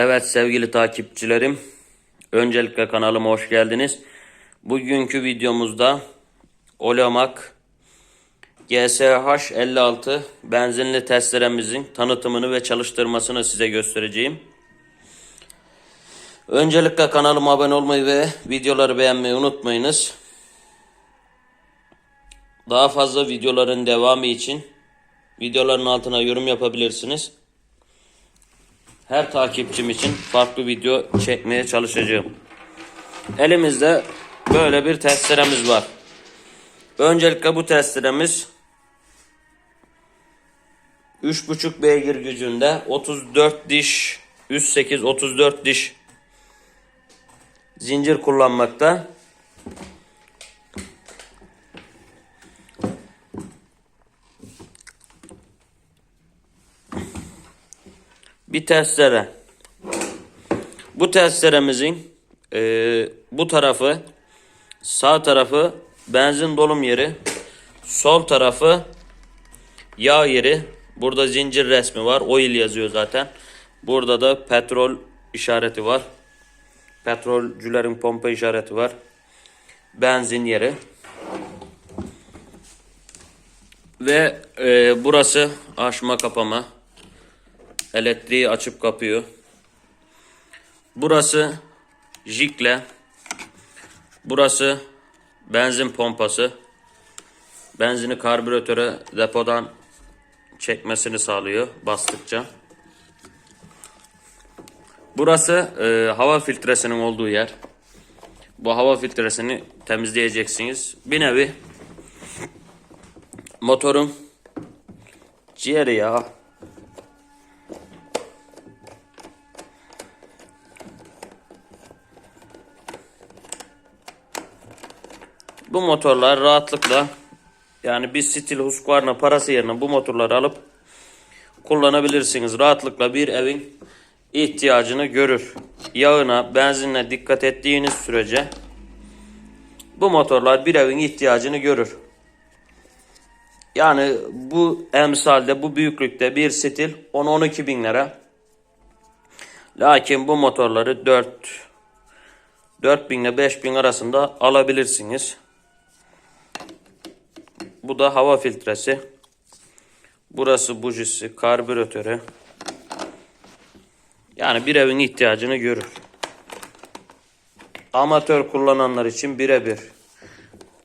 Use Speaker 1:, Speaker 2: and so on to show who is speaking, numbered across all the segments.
Speaker 1: Evet sevgili takipçilerim, öncelikle kanalıma hoş geldiniz. Bugünkü videomuzda Olemak GSH 56 benzinli testeremizin tanıtımını ve çalıştırmasını size göstereceğim. Öncelikle kanalıma abone olmayı ve videoları beğenmeyi unutmayınız. Daha fazla videoların devamı için videoların altına yorum yapabilirsiniz. Her takipçim için farklı video çekmeye çalışacağım. Elimizde böyle bir testeremiz var. Öncelikle bu testeremiz 3.5 beygir gücünde 34 diş 108 34 diş zincir kullanmakta. Bir testere. Bu testeremizin e, bu tarafı sağ tarafı benzin dolum yeri, sol tarafı yağ yeri. Burada zincir resmi var. Oil yazıyor zaten. Burada da petrol işareti var. Petrolcülerin pompa işareti var. Benzin yeri. Ve e, burası açma kapama. Elektriği açıp kapıyor. Burası jikle. Burası benzin pompası. Benzini karbüratöre depodan çekmesini sağlıyor bastıkça. Burası e, hava filtresinin olduğu yer. Bu hava filtresini temizleyeceksiniz. Bir nevi motorun ciğeri ya. Bu motorlar rahatlıkla yani bir stil Husqvarna parası yerine bu motorları alıp kullanabilirsiniz. Rahatlıkla bir evin ihtiyacını görür. Yağına, benzinle dikkat ettiğiniz sürece bu motorlar bir evin ihtiyacını görür. Yani bu emsalde, bu büyüklükte bir stil 10-12 bin lira. Lakin bu motorları 4 4000 ile 5000 arasında alabilirsiniz. Bu da hava filtresi. Burası bujisi, karbüratörü. Yani bir evin ihtiyacını görür. Amatör kullananlar için birebir.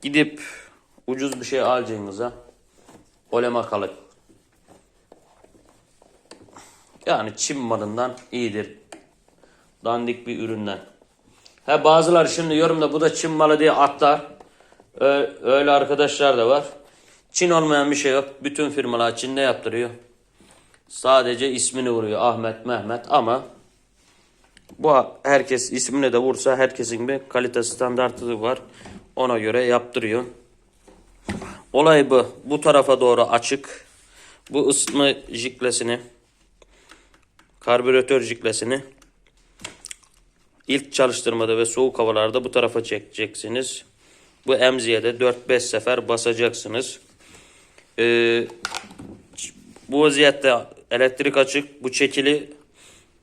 Speaker 1: Gidip ucuz bir şey alacağınıza olema kalın. Yani Çin malından iyidir. Dandik bir üründen. He bazıları şimdi yorumda bu da Çin malı diye atlar. Öyle arkadaşlar da var. Çin olmayan bir şey yok. Bütün firmalar Çin'de yaptırıyor. Sadece ismini vuruyor Ahmet, Mehmet ama bu herkes ismini de vursa herkesin bir kalite standartı var. Ona göre yaptırıyor. Olay bu. Bu tarafa doğru açık. Bu ısıtma jiklesini karbüratör jiklesini ilk çalıştırmada ve soğuk havalarda bu tarafa çekeceksiniz. Bu emziye de 4-5 sefer basacaksınız. Ee, bu vaziyette elektrik açık. Bu çekili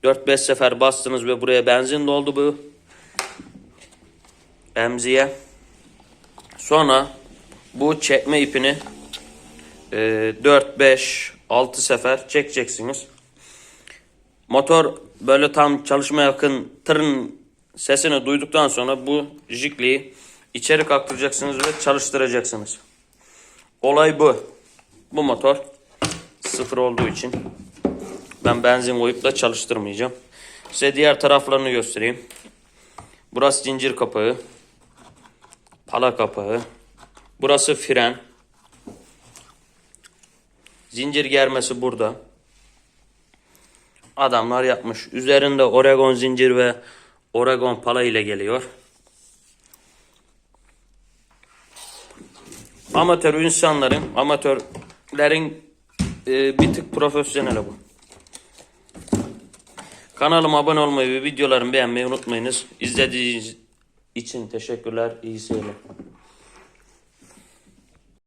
Speaker 1: 4-5 sefer bastınız ve buraya benzin doldu bu emziye. Sonra bu çekme ipini e, 4-5-6 sefer çekeceksiniz. Motor böyle tam çalışma yakın tırın sesini duyduktan sonra bu jikliyi içeri kaktıracaksınız ve çalıştıracaksınız. Olay bu. Bu motor sıfır olduğu için ben benzin koyup da çalıştırmayacağım. Size diğer taraflarını göstereyim. Burası zincir kapağı. Pala kapağı. Burası fren. Zincir germesi burada. Adamlar yapmış. Üzerinde Oregon zincir ve Oregon pala ile geliyor. Amatör insanların, amatörlerin e, bir tık profesyoneli bu. Kanalıma abone olmayı ve videolarımı beğenmeyi unutmayınız. İzlediğiniz için teşekkürler. İyi seyirler.